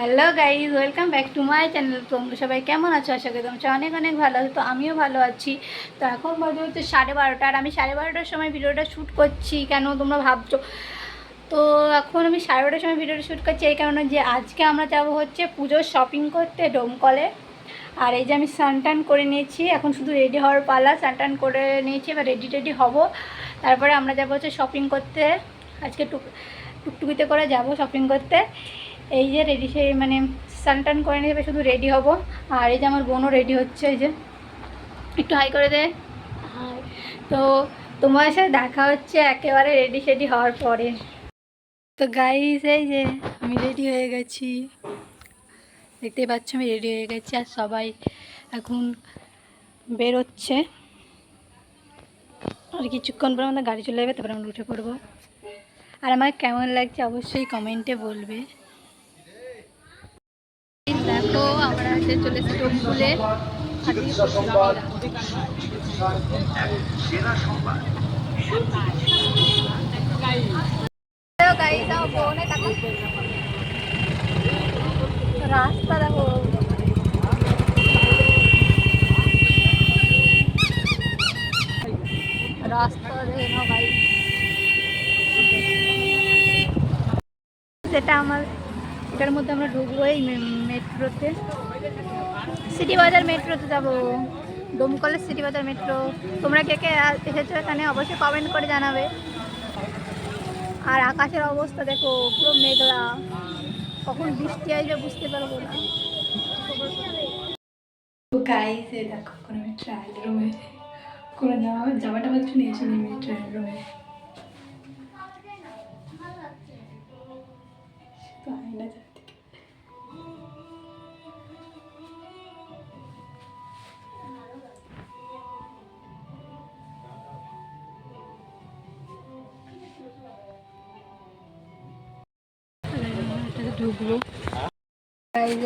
Hello guys welcome back to my channel তোমরা সবাই কেমন আছো? আশা করি তোমরা অনেক অনেক ভালো আছো। তো আমিও ভালো আছি। তো এখন বাজে হচ্ছে সাড়ে বারোটা। আর আমি সাড়ে বারোটার সময় ভিডিওটা শ্যুট করছি। কেন তোমরা ভাবছ? তো এখন আমি সাড়ে বারোটার সময় ভিডিওটা শ্যুট করছি। এই কারণে যে আজকে আমরা যাব হচ্ছে পুজোর শপিং করতে ডোমকলে আর এই যে আমি স্নান করে নিয়েছি। এখন শুধু রেডি হওয়ার পালা। স্নান করে নিয়েছি। এবার রেডি টেডি হব। তারপরে আমরা যাব হচ্ছে শপিং করতে। আজকে টুক টুকটুকিতে করে যাব শপিং করতে। এই যে রেডি সেই মানে স্নান টান করে নিয়ে শুধু রেডি হব। আর এই যে আমার বোনও রেডি হচ্ছে এই যে। একটু হাই করে দে। হাই তো তোমার সাথে দেখা হচ্ছে একেবারে রেডি সেডি হওয়ার পরে। তো গাইস এই যে আমি রেডি হয়ে গেছি। দেখতেই পাচ্ছ আমি রেডি হয়ে গেছি আর সবাই এখন বেরোচ্ছে। আর কিছুক্ষণ পর আমাদের গাড়ি চলে যাবে তারপরে আমরা উঠে পড়ব। আর আমার কেমন লাগছে অবশ্যই কমেন্টে বলবে। দেখো আমরা যে চলে এসেছি ডোমকুলে রাস্তা দেখো রাস্তা দেখে ভাই। সেটা আমার এটার মধ্যে আমরা ঢুকবো এই মেট্রোতে। সিটি বাজার মেট্রোতে যাব। ডোমকলের সিটি বাজার মেট্রো। তোমরা কে কে এসেছ এখানে অবশ্যই কমেন্ট করে জানাবে। আর আকাশের অবস্থা দেখো, পুরো মেঘলা। কখন বৃষ্টি আসবে বুঝতে পারব না। দেখো, কোনো আমি ট্রায়াল রুমে কোনো জামা জামাটা একটু নিয়েছি নেমে ট্রায়াল রুমে ঢুকবো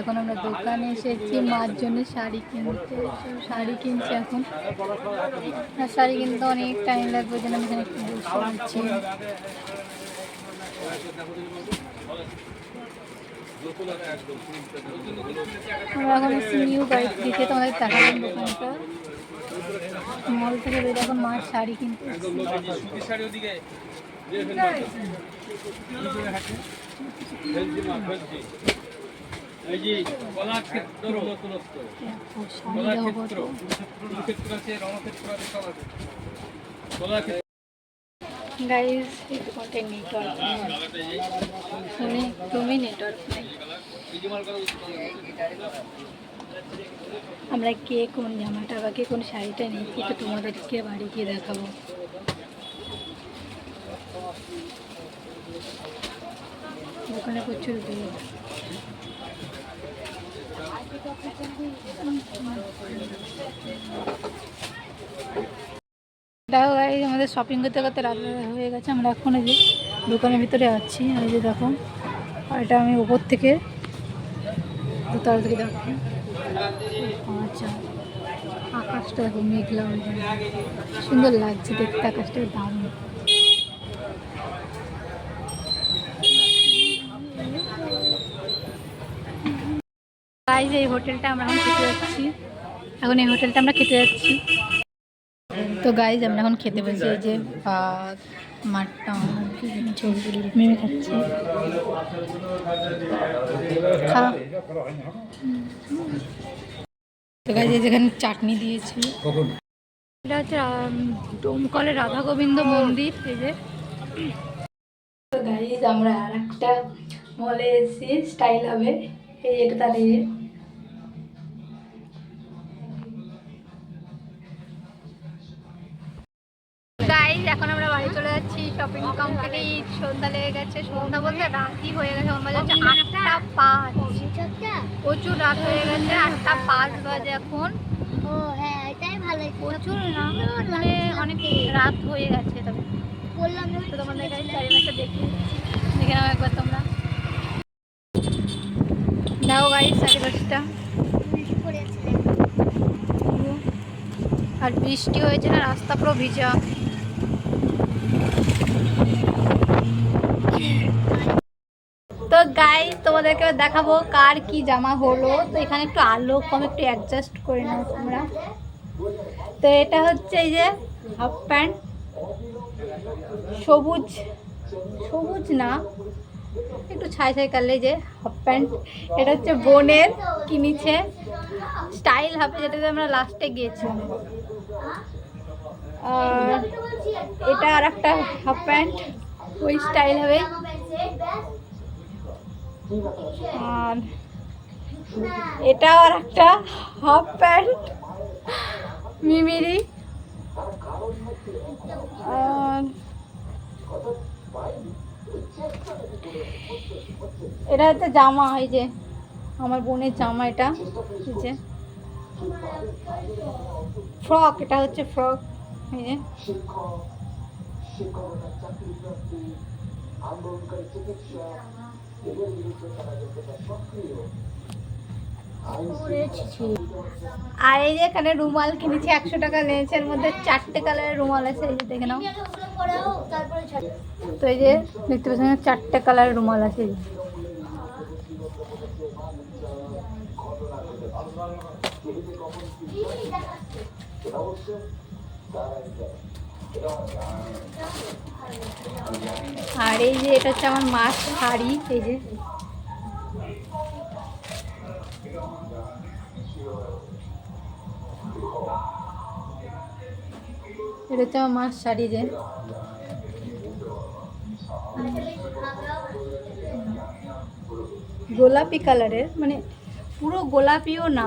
এখন আমরা দোকানে এসেছি মার জন্য শাড়ি কিনতে। শাড়ি কিনছি এখন। আর শাড়ি কিনতে অনেক টাইম লাগবে জন্য আমি একটু বসে আছি। আমরা দোকানটা। মল থেকে এখন মার শাড়ি কিনতে গাইজ এই নেটওয়ার্ক শুনে তুমি নেটওয়ার্ক আমরা কে কোন জামাটা বা কে কোন শাড়িটা নিয়েছি তো তোমাদেরকে বাড়ি গিয়ে দেখাবো। দোকানে প্রচুর ভিড়। দেখো গাইজ আমাদের শপিং করতে করতে রাত হয়ে গেছে, আমরা এখন যে দোকানের ভিতরে আছি, এই যে দেখো এটা আমি ওপর থেকে দোতলা থেকে দেখো। আচ্ছা আকাশটা দেখো মেঘলা সুন্দর লাগছে দেখতে, আকাশটা দারুণ। গাইজ এই হোটেলটা আমরা এখন খেতে যাচ্ছি। এখন এই হোটেলটা আমরা খেতে যাচ্ছি। তো গাইজ আমরা এখন খেতে বসি এই যে ভাত মাটন মেমে খাচ্ছি। খা। তো গাইজ যেখানে চাটনি দিয়েছি। এটা হচ্ছে ডোমকলের রাধা গোবিন্দ মন্দির এই যে। তো গাইজ আমরা আর একটা মলে এসেছি স্টাইল হবে। এই এটা তার কমপ্লিট সন্ধ্যা লেগে গেছে। সন্ধ্যা বলতে রাতই হয়ে গেছে। আমার বাজে হচ্ছে আটটা পাঁচ। প্রচুর রাত হয়ে গেছে আটটা পাঁচ বাজে এখন। ও হ্যাঁ এটাই ভালো প্রচুর না মানে অনেক রাত হয়ে গেছে তবে। বললাম তো তোমাদের কাছে চারিপাশে দেখি দেখে নাও একবার তোমরা। দেখো গাড়ির চারিপাশটা। আর বৃষ্টি হয়েছে না রাস্তা পুরো ভিজা। তো গাই তোমাদেরকে দেখাবো কার কি জামা হলো। তো এখানে একটু আলো কম, একটু অ্যাডজাস্ট করে নাও তোমরা। তো এটা হচ্ছে এই যে হাফ প্যান্ট সবুজ সবুজ না, একটু ছাই ছাই কালে যে হাফ প্যান্ট এটা হচ্ছে বোনের কিনেছে। স্টাইল হবে যেটাতে আমরা লাস্টে গিয়েছিলাম। এটা আর একটা হাফ প্যান্ট ওই স্টাইল হবে। আর এটা আর একটা হাফ প্যান্ট মিমিরি এটা হচ্ছে জামা, এই যে আমার বোনের জামা এটা যে। ফ্রক, এটা হচ্ছে ফ্রক। আর এই যে এখানে রুমাল কিনেছি একশো টাকা নিয়েছে এর মধ্যে চারটে কালারের রুমাল আছে এই যে দেখে নাও। তো এই যে দেখতে পাচ্ছেন চারটে কালারের রুমাল আছে। এই যে। আর এই যে এটা হচ্ছে আমার মার শাড়ি এই যে। এটা হচ্ছে আমার মার শাড়ি যে। গোলাপি কালারের মানে পুরো গোলাপিও না।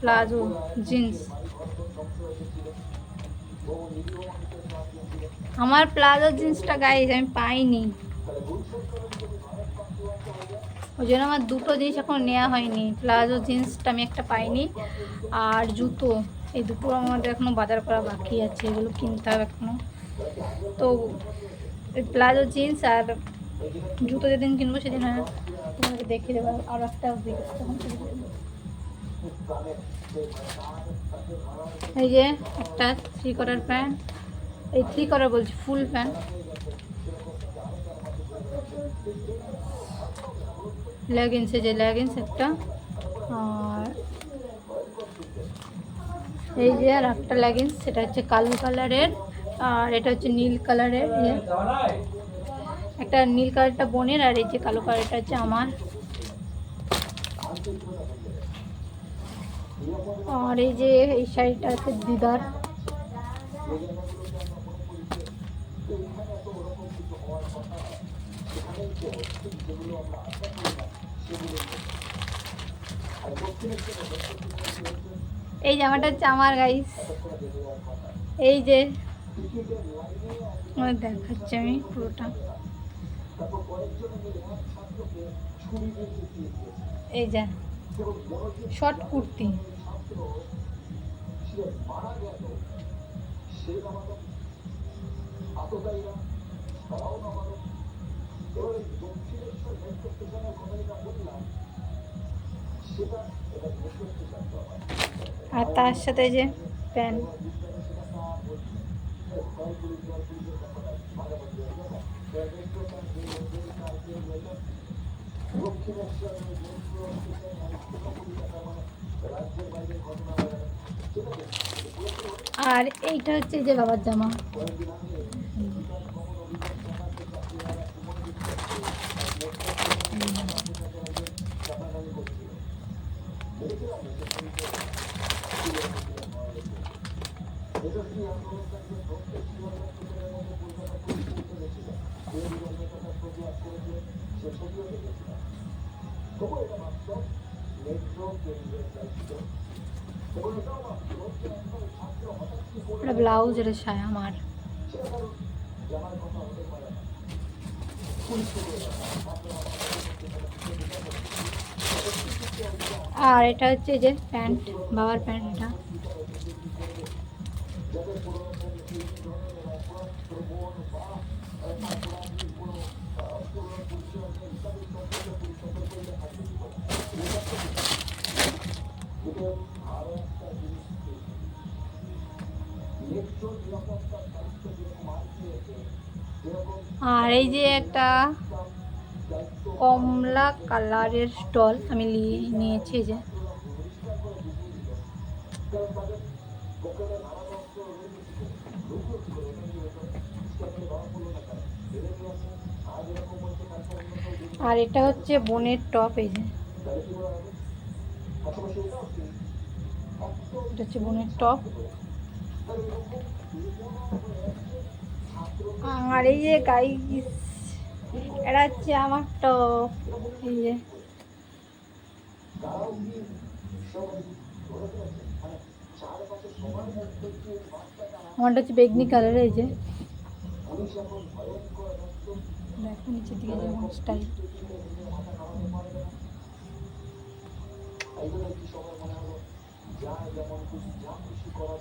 Palazzo, jeans. আমার প্লাজো, জিন্সটা গাইজ আমি পাইনি। ওই জন্য আমার দুটো জিনিস এখন নেওয়া হয়নি। প্লাজো, জিন্সটা আমি একটা পাইনি। আর জুতো, এই দুটো আমাদের এখনও বাজার করা বাকি আছে। এগুলো কিনতে হবে এখনও। তো প্লাজো, জিন্স আর জুতো যেদিন কিনবো সেদিন তোমাকে দেখিয়ে দেবো। আর একটা এই যে একটা থ্রি কটার প্যান্ট এই থ্রি কটার বলছি ফুল প্যান্ট লেগিংস যে লেগিংস একটা। আর এই যে আর একটা লেগিংস সেটা হচ্ছে কালো কালারের আর এটা হচ্ছে নীল কালারের। একটা নীল কালারটা বোনের, আর এই যে কালো কালারটা হচ্ছে আমার। আর এই যে এই শাড়িটা হচ্ছে দিদার। এই জামাটা হচ্ছে আমার গাইস এই যে দেখাচ্ছি আমি পুরোটা। এই যে শর্ট কুর্তি। আর তার সাথে যে প্যান্ট আর এইটা হচ্ছে যে বাবার জামা। এটা ব্লাউজ এটা সায়া আমার আর এটা হচ্ছে যে প্যান্ট বাবার প্যান্ট আর এই যে একটা কমলা কালারের স্টল আমি নিয়েছি যে। আর এটা হচ্ছে বোনের টপ এই যে। এটা হচ্ছে বোনের টপ। আর এই যে গাই এটা হচ্ছে আমার টপ। এই যে। আমারটা হচ্ছে বেগনি কালার এই যে। দেখো নিচের দিকে যেমন স্টাইল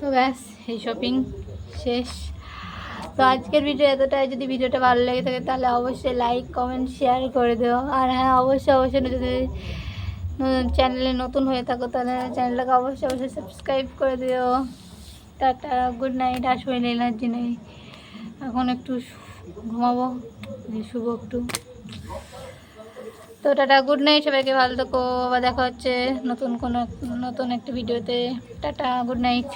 তো ব্যাস, এই শপিং শেষ। তো আজকের ভিডিও এতটাই। যদি ভিডিওটা ভালো লেগে থাকে, তাহলে অবশ্যই লাইক কমেন্ট শেয়ার করে দিও। আর হ্যাঁ অবশ্যই অবশ্যই যদি চ্যানেলে নতুন হয়ে থাকো, তাহলে চ্যানেলটাকে অবশ্যই অবশ্যই সাবস্ক্রাইব করে দিও। টাটা গুড নাইট শরীরে এনার্জি নেই। এখন একটু ঘুমাবো শুভ একটু। তো টাটা গুড নাইট সবাইকে, ভালো থেকো, আবার দেখা হচ্ছে নতুন কোনো, নতুন একটা ভিডিওতে টাটা গুড নাইট